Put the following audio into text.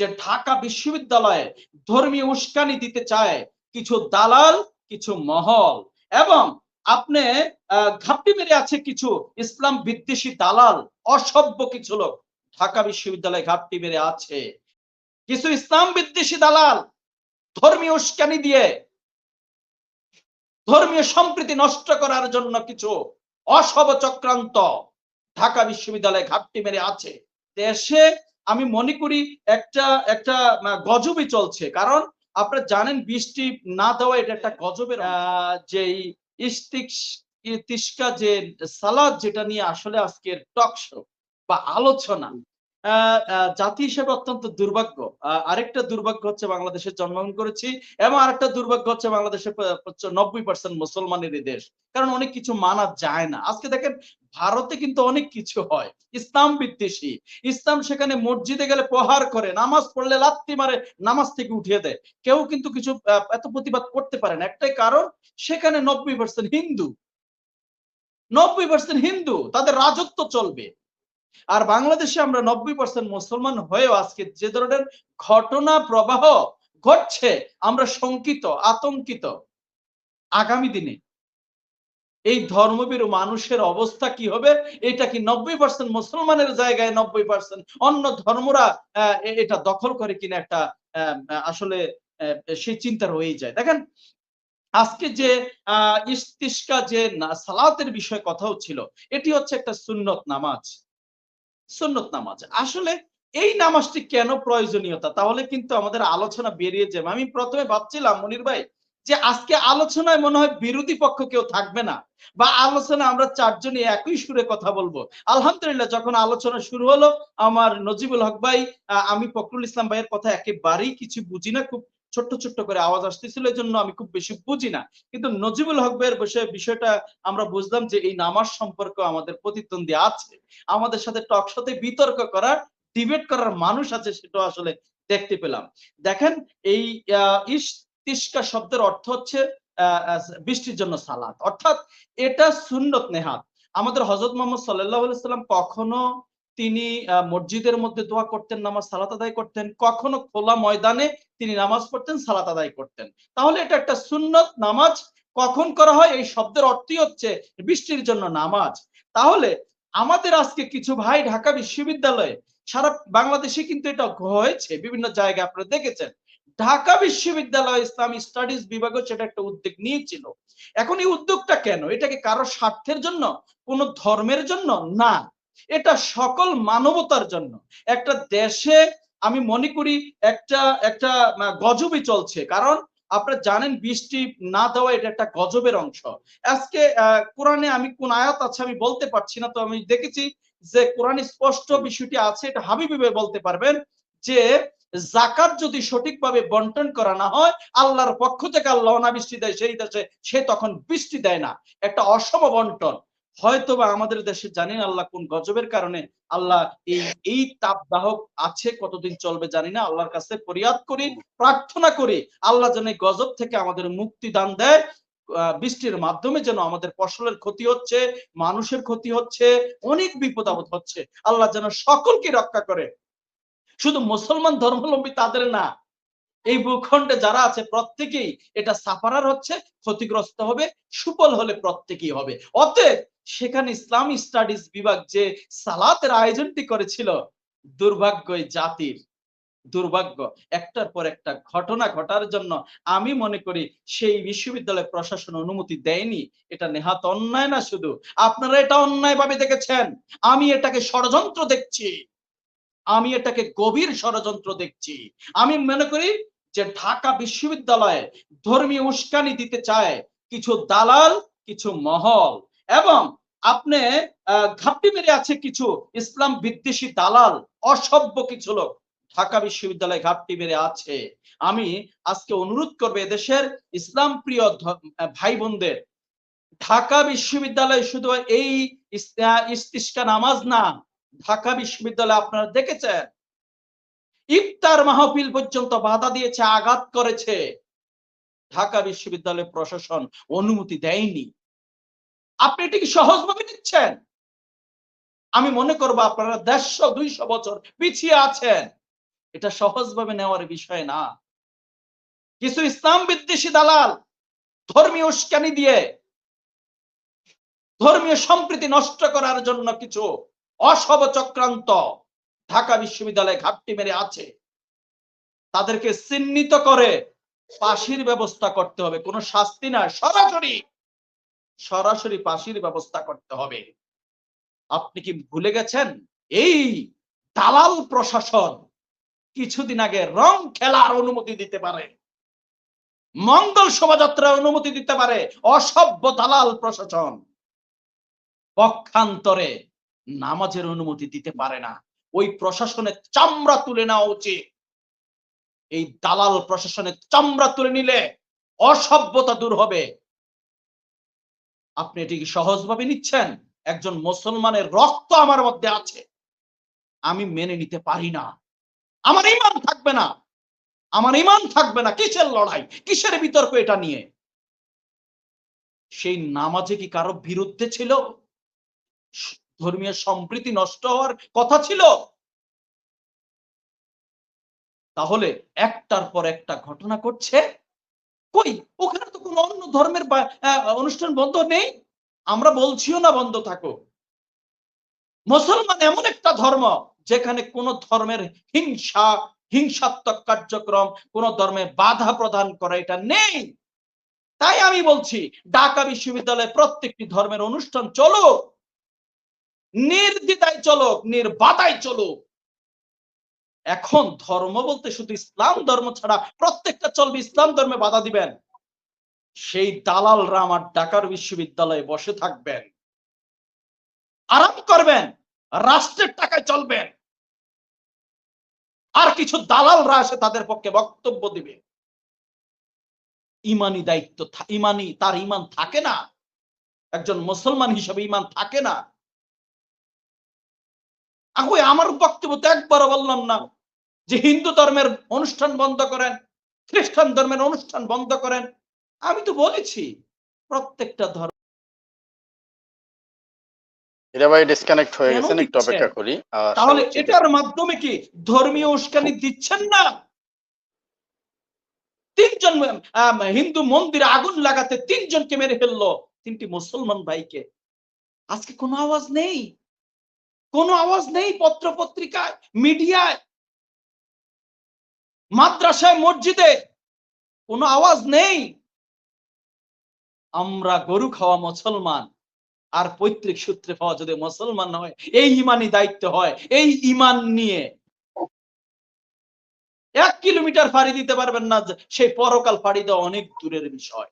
যে ঢাকা বিশ্ববিদ্যালয়ে ধর্মীয় উস্কানি দিতে চায়, কিছু দালাল, কিছু মহল। এবং আপনি ঘাপটি মেরে আছে কিছু ইসলাম বিদ্বেষী দালাল, অসভ্য কিছু লোক ঢাকা বিশ্ববিদ্যালয়ে ঘাপটি মেরে আছে। কিছু ইসলাম বিদ্বেষী দালাল ধর্মীয় উস্কানি দিয়ে ধর্মীয় সম্প্রীতি নষ্ট করার জন্য কিছু অসব চক্রান্ত ঢাকা বিশ্ববিদ্যালয়ে ঘাপটি মেরে আছে। দেশে আমি মনে করি একটা একটা গজবে চলছে। কারণ আপনারা জানেন বৃষ্টি না দেওয়া এটা একটা গজবের ইস্তিক তিস্কা যে সালাদ যেটা নিয়ে আসলে আজকের টক শো বা আলোচনা জাতি হিসেবে অত্যন্ত দুর্ভাগ্য। আরেকটা দুর্ভাগ্য হচ্ছে বাংলাদেশে জন্মগ্রহণ করেছি এবং আরেকটা দুর্ভাগ্য হচ্ছে বাংলাদেশে নব্বই পার্সেন্ট মুসলমানেরই দেশ। কারণ অনেক কিছু মানা যায় না। আজকে দেখেন, ভারতে কিন্তু অনেক কিছু হয়। ইসলাম বিদ্বেষী। ইসলাম সেখানে মসজিদে গেলে প্রহার করে, নামাজ পড়লে লাত্তি মারে, নামাজ থেকে উঠিয়ে দেয়। কেউ কিন্তু কিছু এত প্রতিবাদ করতে পারে না। একটাই কারণ, সেখানে নব্বই পার্সেন্ট হিন্দু। নব্বই পার্সেন্ট হিন্দু। তাদের রাজত্ব চলবে। আর বাংলাদেশে আমরা নব্বই পার্সেন্ট মুসলমান হয়েও আজকে যে ধরনের ঘটনা প্রবাহ ঘটছে, আমরা শঙ্কিত, আতঙ্কিত। আগামী দিনে এই ধর্মবীর মানুষের অবস্থা কি হবে, এটা কি নব্বই পার্সেন্ট মুসলমানের জায়গায় নব্বই পার্সেন্ট অন্য ধর্মরা এটা দখল করে কিনা একটা আসলে সেই চিন্তা রয়েই যায়। দেখেন, আজকে যে, আহ, ইস্তিস্কা যে সালাতের বিষয়ে কথা হচ্ছিল এটি হচ্ছে একটা সুন্নত নামাজ। সুন্নত নামাজ। আসলে এই নামাজটি কেন প্রয়োজনীয়তা? তাহলে কিন্তু আমাদের আলোচনা বেরিয়ে যাবে। আমি প্রথমে ভাবছিলাম, মনির ভাই, যে আজকে আলোচনায় মনে হয় বিরোধী পক্ষ কেউ থাকবে না বা আলোচনা আমরা চারজনই একই সুরে কথা বলব। আলহামদুলিল্লাহ, যখন আলোচনা শুরু হলো, আমার নজিবুল হক ভাই আমি ফখরুল ইসলাম ভাইয়ের কথা একেবারেই কিছু বুঝি না, খুব ছোট্ট ছোট্ট করে আওয়াজ আসতেছিল এই জন্য আমি খুব বেশি বুঝি না। কিন্তু নজিবুল হক ভাইয়ের বিষয়ে, বিষয়টা আমরা বুঝলাম যে এই নামাজ সম্পর্ক আমাদের প্রতিদ্বন্দ্বী আছে। আমাদের সাথে টক সাথে বিতর্ক করার ডিবেট করার মানুষ আছে সেটা আসলে দেখতে পেলাম। দেখেন, এই ইস্তিস্কা শব্দের অর্থ হচ্ছে বৃষ্টির জন্য সালাত। অর্থাৎ এটা সুন্নত নেহাত। আমাদের হজরত মোহাম্মদ সাল্লাহ সাল্লাম কখনো তিনি মসজিদের মধ্যে দোয়া করতেন, নামাজ সালাত আদায় করতেন, কখনো খোলা ময়দানে তিনি নামাজ পড়তেন, সালাত আদায় করতেন। তাহলে এটা একটা সুন্নত নামাজ। কখন করা হয়? এই শব্দের অর্থই হচ্ছে বৃষ্টির জন্য নামাজ। তাহলে আমাদের আজকে কিছু ভাই ঢাকা বিশ্ববিদ্যালয়ে, সারা বাংলাদেশে কিন্তু এটা হয়েছে, বিভিন্ন জায়গায় আপনারা দেখেছেন। ঢাকা বিশ্ববিদ্যালয় ইসলামী স্টাডিজ বিভাগও সেটা একটা উদ্যোগ নিয়েছিল। এখন এই উদ্যোগটা কেন? এটাকে কারও স্বার্থের জন্য, কোন ধর্মের জন্য না। এটা সকল মানবতার জন্য। একটা দেশে আমি মনে করি একটা একটা আহ, গজবই চলছে। কারণ আপনারা জানেন বৃষ্টি না দেওয়া এটা একটা গজবের অংশ। আজকে কোরআনে আমি কোন আয়াত আছে আমি বলতে পারছি না তো আমি দেখেছি যে কোরআনে স্পষ্ট বিষয়টি আছে এটা হাবিবি বলতে পারবেন যে জাকাত যদি সঠিকভাবে বন্টন করা না হয় আল্লাহর পক্ষ থেকে আল্লাহ না বৃষ্টি দেয় সেই দেশে সে তখন বৃষ্টি দেয় না। একটা অসম বন্টন। হয়তোবা আমাদের দেশে জানি না আল্লাহ কোন গজবের কারণে আল্লাহ এই এই তাপদাহক আছে, কতদিন চলবে জানি না, আল্লাহর কাছে ফরিয়াদ করি, প্রার্থনা করি, আল্লাহ যেন গজব থেকে আমাদের মুক্তি দান দেয় বৃষ্টির মাধ্যমে যেন আমাদের ফসলের ক্ষতি হচ্ছে, মানুষের ক্ষতি হচ্ছে, অনেক বিপদ আপদ হচ্ছে, আল্লাহ যেন সকলকে রক্ষা করে। শুধু মুসলমান ধর্মাবলম্বী তাদের না, এই ভূখণ্ডে যারা আছে প্রত্যেকেই এটা সাফারার হচ্ছে, ক্ষতিগ্রস্ত হবে, সুফল হলে প্রত্যেকেই হবে। অতএব সেখানে ইসলামী স্টাডিজ বিভাগ যে সালাতের আয়োজনটি করেছিল দুর্ভাগ্য জাতির দুর্ভাগ্য। একটার পর একটা ঘটনা ঘটার জন্য আমি মনে করি সেই বিশ্ববিদ্যালয় প্রশাসন অনুমতি দেয়নি। এটা নেহাত অন্যায় না শুধু। আপনারা এটা অন্যায় ভাবে দেখেছেন। আমি এটাকে ষড়যন্ত্র দেখছি। আমি এটাকে গভীর ষড়যন্ত্র দেখছি। আমি মনে করি যে ঢাকা বিশ্ববিদ্যালয়ে ধর্মীয় উস্কানি দিতে চায় কিছু দালাল, কিছু মহল। এবং আপনি ঘাপটি মেরে আছে কিছু ইসলাম বিদ্বেষী দালাল অসভ্য কিছু লোক। ঢাকা বিশ্ববিদ্যালয়ে ঘাপটি মেরে আছে। আমি আজকে অনুরোধ করব এদেশের ইসলাম প্রিয় ভাই বোনদের ঢাকা বিশ্ববিদ্যালয় শুধু এই ইস- আহ, ইস্তিস্কা নামাজ না ঢাকা বিশ্ববিদ্যালয়ে আপনারা দেখেছেন ইফতার মাহফিল পর্যন্ত বাধা দিয়েছে আঘাত করেছে। ঢাকা বিশ্ববিদ্যালয় প্রশাসন অনুমতি দেয়নি। আপনি এটিকে সহজভাবে নিচ্ছেন আমি মনে করব আপনারা দেড়শো, দুইশো বছর পিছিয়ে আছেন। এটা সহজভাবে নেওয়ার বিষয় না। কিছু ইসলাম বিদ্বেষী দালাল ধর্মীয় উস্কানি দিয়ে ধর্মীয় সম্প্রীতি নষ্ট করার জন্য কিছু অসব চক্রান্ত ঢাকা বিশ্ববিদ্যালয়ে ঘাপটি মেরে আছে। তাদেরকে চিহ্নিত করে ফাঁসির ব্যবস্থা করতে হবে। কোনো শাস্তি না সরাসরি সরাসরি ফাঁসির ব্যবস্থা করতে হবে। আপনি কি ভুলে গেছেন? এই দালাল প্রশাসন কিছুদিন আগে রং খেলার অনুমতি দিতে পারে। মঙ্গল শোভাযাত্রার অনুমতি দিতে পারে অসভ্য দালাল প্রশাসন। পক্ষান্তরে নামাজের অনুমতি দিতে পারে না। ওই প্রশাসনের চামড়া তুলে নেওয়া উচিত। এই দালাল প্রশাসনের চামড়া তুলে নিলে অসভ্যতা দূর হবে। আপনি এটি সহজভাবে নিচ্ছেন? একজন মুসলমানের রক্ত আমার মধ্যে আছে। আমি মেনে নিতে পারি না। আমার ইমান থাকবে না। আমার ইমান থাকবে না। কিসের লড়াই? কিসের বিতর্ক এটা নিয়ে? সেই নামাজে কি কারও বিরুদ্ধে ছিল? ধর্মীয় সম্প্রীতি নষ্ট হওয়ার কথা ছিল? তাহলে একটার পর একটা ঘটনা করছে কই? অন্য ধর্মের অনুষ্ঠান বন্ধ নেই, আমরা বলছিও না বন্ধ থাকো মুসলমান এমন একটা ধর্ম যেখানে কোন ধর্মের হিংসা, হিংসাত্মক কার্যক্রম, কোন ধর্মে বাধা প্রদান করা এটা নেই। তাই আমি বলছি, ঢাকা বিশ্ববিদ্যালয়ে প্রত্যেকটি ধর্মের অনুষ্ঠান চলো নির্দ্বিধায় চলো নির্বাধায় চলো এখন ধর্ম বলতে শুধু ইসলাম ধর্ম ছাড়া প্রত্যেকটা চলবে, ইসলাম ধর্মে বাধা দিবেন। সেই দালালরা আমার ঢাকার বিশ্ববিদ্যালয়ে বসে থাকবেন। আরাম করবেন, রাষ্ট্রের টাকায় চলবেন। আর কিছু দালালরা এসে তাদের পক্ষে বক্তব্য দিবে। ইমানি দায়িত্ব ইমানি, তার ইমান থাকে না। একজন মুসলমান হিসেবে ইমান থাকে না। আমার বক্তব্য তো একবারও বললাম না। যে হিন্দু ধর্মের অনুষ্ঠান বন্ধ করেন, খ্রিস্টান ধর্মের অনুষ্ঠান বন্ধ করেন আমি তো বলেছি প্রত্যেকটা ধর্ম এরা ভাই ডিসকানেক্ট হয়ে গেছেন একটু অপেক্ষা করি। তাহলে এটার মাধ্যমে কি ধর্মীয় উস্কানি দিচ্ছেন না? তিনজন হিন্দু মন্দিরে আগুন লাগাতে তিনজনকে মেরে ফেলল তিনটি মুসলমান ভাইকে। আজকে কোনো আওয়াজ নেই। কোনো আওয়াজ নেই পত্র পত্রিকায় মিডিয়ায় মাদ্রাসায় মসজিদে। কোনো আওয়াজ নেই। আমরা গরু খাওয়া মুসলমান, আর পৈতৃক সূত্রে পাওয়া যদি মুসলমান হয়, এই ইমানই দায়িত্ব হয়, এই ইমান নিয়ে। এক কিলোমিটার ফাড়ি দিতে পারবেন না সেই পরকাল ফাড়ি দেওয়া অনেক দূরের বিষয়।